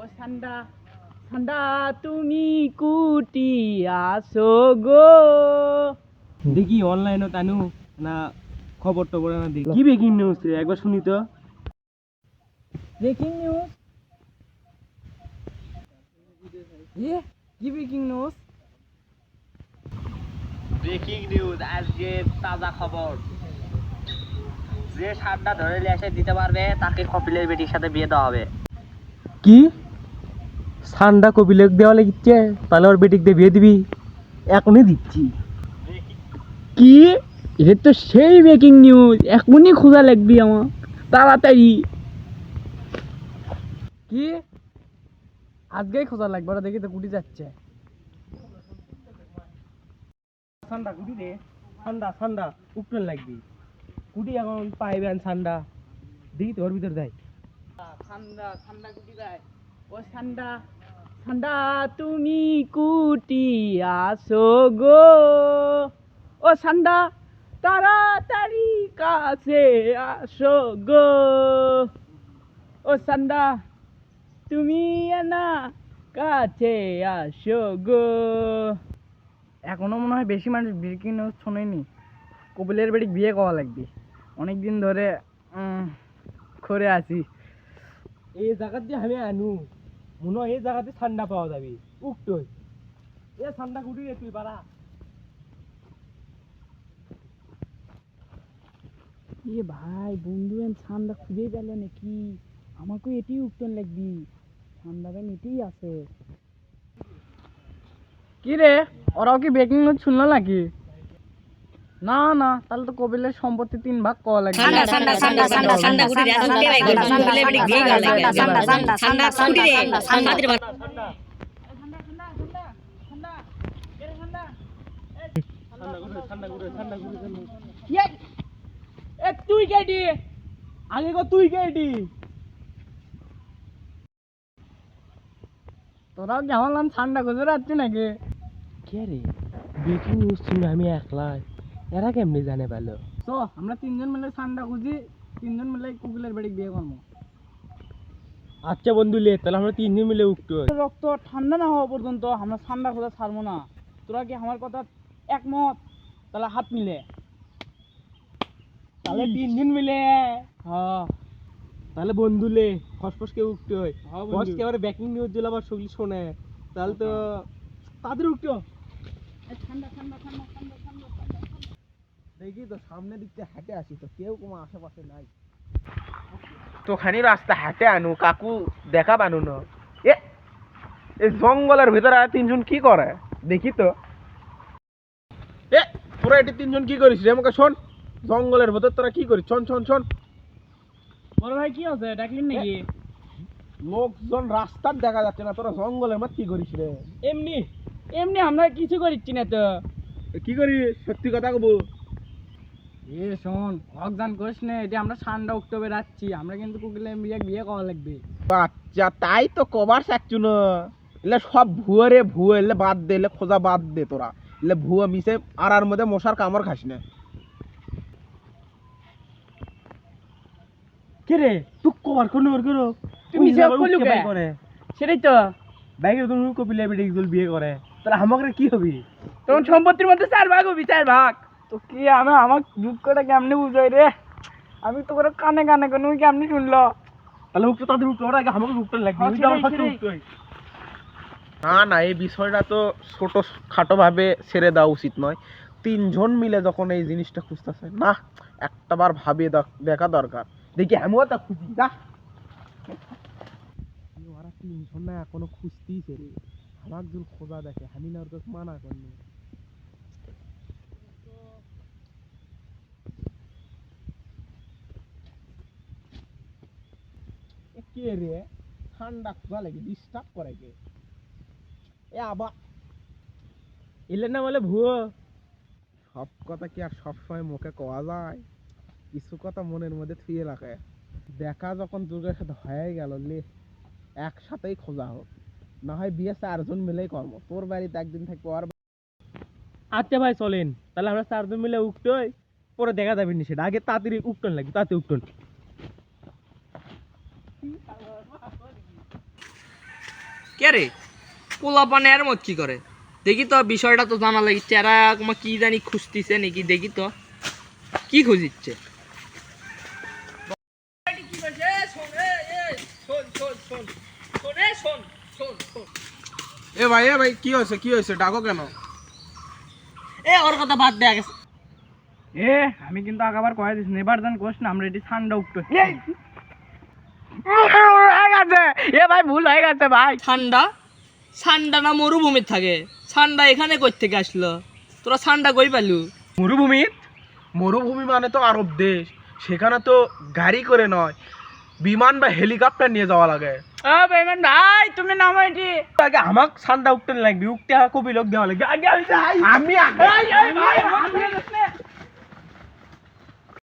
ও সান্ডা সান্ডা তুমি কুটি আসো গো। দেখি অনলাইনে তানু না খবর টবর না দেখি। কি বেকিং নিউজ রে? একবার শুনি তো। ব্রেকিং নিউজ এ কি ব্রেকিং নিউজ ব্রেকিং নিউজ আজকে তাজা খবর। যে সারটা ধরে নিয়ে এসে দিতে পারবে তাকে কপিলের বেটির সাথে বিয়ে দেওয়া হবে। কি? সান্ডা কপিলেক দেওয়া লাগিচ্ছে, তাহলে ওর বেটিক দিয়ে বিয়ে দিবি। এখনই দিচ্ছি। কি? এটা তো সেই ব্রেকিং নিউজ এখনই খোঁজা লাগবি আমার। তাড়াতাড়ি। কি? আজকেই খোঁজা লাগবে, ওরা দেখি তো কুটি যাচ্ছে। ঠান্ডা কুটি রে। ঠান্ডা ঠান্ডা উপটন লাগবি। কুটি এখন পাইবেন ঠান্ডা দেখি তোর ভিতর দেয়। ঠান্ডা ঠান্ডা কুটি যায় ও ঠান্ডা ঠান্ডা তুমি কুটি আসো গো। ও ঠান্ডা তাড়াতাড়ি কাছে আসো গো। ও ঠান্ডা তুমি না কাছে আসো গো। এখনও মনে হয় বেশি মানুষ ব্রেকিং নিউজ শোনেনি। কপিলের বাড়ি বিয়ে করা লাগবে। অনেক দিন ধরে উম, করে আছি। এই জায়গাত দিয়ে আমি আনু। মনে হয় এই জায়গাতে ঠান্ডা পাওয়া যাবে। উকটই এ ঠান্ডা কুটি রে তুই পারা এ ভাই বন্ধু এন ঠান্ডা খুঁজেই পেল নাকি? আমাকেও এটি উঠতেন লাগবি। ঠান্ডা ব্যান এটিই আছে। কি রে ওরাও কি বেকিং শুনলো নাকি? না না তাহলে তো কপিলের সম্পত্তি তিন ভাগ কওয়া লাগবে ঠান্ডা ঠান্ডা ঠান্ডা ঠান্ডা ঠান্ডা রে ঠান্ডা রে ঠান্ডা ঠান্ডা ঠান্ডা ঠান্ডা রে ঠান্ডা রে তুই কেডি আগে কো তুই কে এটি তোরাও কেমন নাম ঠান্ডা রাখছি নাকি কে রে ব্রেকিং নিউজ শুনে আমি একলাই এরা কেমনি জানে পেল তো আমরা তিনজন মিলে ঠান্ডা খুঁজি তিনজন মিলে কুকিলের বাড়ি বিয়ে করব। আচ্ছা বন্ধু লে তাহলে আমরা তিনজন মিলে উঠতো রক্ত ঠান্ডা না হওয়া পর্যন্ত আমরা ঠান্ডা খোঁজা ছাড়বো না। তোরা কি আমার কথা একমত? তাহলে হাত মিলে। তাহলে তিনজন মিলে। হ্যাঁ। তাহলে বন্ধু লে ফসফস কে উঠতে হয়। হ্যাঁ বস কে আবার ব্যাকিং নিউজ দিলে আবার সগলি শোনে? তাহলে তো তাদের উঠতো ঠান্ডা ঠান্ডা ঠান্ডা ঠান্ডা ঠান্ডা। দেখি তো সামনের দিক থেকে হাঁটে আসি তো কেউ কোনো আশেপাশে নাই। তো খানি রাস্তা হাঁটে আনু কাকু দেখা বানু না। এ এই জঙ্গলের ভিতরে তিনজন কি করে? দেখি তো। এ তোরা এটি তিনজন কি করিস রে? আমাকে শোন জঙ্গলের ভিতর তোরা কি করিস? শোন শোন শোন। বড় ভাই কি আছে ডাকলেন নাকি? লোকজন রাস্তার দেখা যাচ্ছে না তোরা জঙ্গলের মধ্যে কি করিস রে? এমনি এমনি আমরা কিছু করিচ্ছি না তো। কি করি? সত্যি কথা কবু। এ শোন অজ্ঞান করিস না এটা আমরা অক্টোবর যাচ্ছি আমরা কিন্তু কুকিলে বিয়ে বিয়ে করা লাগবে। বাচ্চা তাই তো কবার চাচ্ছু না। এলে সব ভুয়ো রে ভুয়ো এলে বাদ দে এলে খোঁজা বাদ দে তোরা। এলে ভুয়ো মিশে আড়ার মধ্যে মশার কামড় খাস না। কে রে? তুই কবার কোন ওর করো তুমি যে কইলু কে? করে। সেটাই তো। বাইকের তুমি কপিলে বিয়ে করে। তাহলে আমাকে কি হবি? তখন সম্পত্তির মধ্যে চার ভাগ হবি চার ভাগ। তো কি আমি আমার দুঃখটা কেমনি বুঝাই রে? আমি তো করে কানে কানে কোনো কেমনি শুনলো? তাহলে উঠতে তাদের উঠতে ওরা আগে আমাকে উঠতে লাগবে হ্যাঁ, ওই আমার সেটাই, উঠতে না না এই বিষয়টা তো ছোট খাটো ভাবে ছেড়ে দেওয়া উচিত নয়। তিনজন মিলে যখন এই জিনিসটা খুঁজতেছে না একটা বার ভাবিয়ে দেখা দরকার। দেখি আমিও তা খুঁজি ওরা তিনজন না এখনও খুঁজতেই আমার যদি খোঁজা দেখে আমি না ওর মানা করনি কে রে ঠান্ডা খোঁজা লাগে ডিস্টার্ব করে কে? এ এলে না বলে ভুয়ো। সব কথা কি আর সব সময় মুখে কওয়া যায়? কিছু কথা মনের মধ্যে থুয়ে রাখে। দেখা যখন যুগের সাথে হয়ে গেল লে একসাথেই খোঁজা হোক। না হয় বিয়ে চারজন মিলেই কর্ম তোর বাড়িতে একদিন থাকব আর আচ্ছা ভাই চলেন। তাহলে আমরা চারজন মিলে উঠতে হয় পরে দেখা যাবে নি সেটা। আগে তাড়াতাড়ি উঠটন লাগবে তাতে উঠটন কে রে? পোলাপানে এর মত কি করে? দেখি তো বিষয়টা তো জানা লাগছে এরা তোমার কি জানি খুঁজতিছে নাকি দেখি তো। কি খুঁজিচ্ছে? এ ভাই এ ভাই কি হয়েছে কি হয়েছে? ডাকো কেন? এ ওর কথা বাদ দেয়া গেছে। এ আমি কিন্তু আগাবার কয়ে দিস নেবার জান কোস না আমরা এটি ঠান্ডা উঠতে এ ভাই ভুল হয়ে গেছে ভাই ঠান্ডা ঠান্ডা না মরুভূমির থাকে ঠান্ডা এখানে কই থেকে আসলো তোরা ঠান্ডা কই পালু মরুভূমি মরুভূমি মানে তো আরব দেশ সেখানে তো গাড়ি করে নয় বিমান বা হেলিকপ্টার নিয়ে যাওয়া লাগে ও বেমান ভাই তুমি নামো এটি আগে আমাক ঠান্ডা উঠতে লাগবি উঠতে কবি লোক দেওয়া লাগবে আগে আমি আমি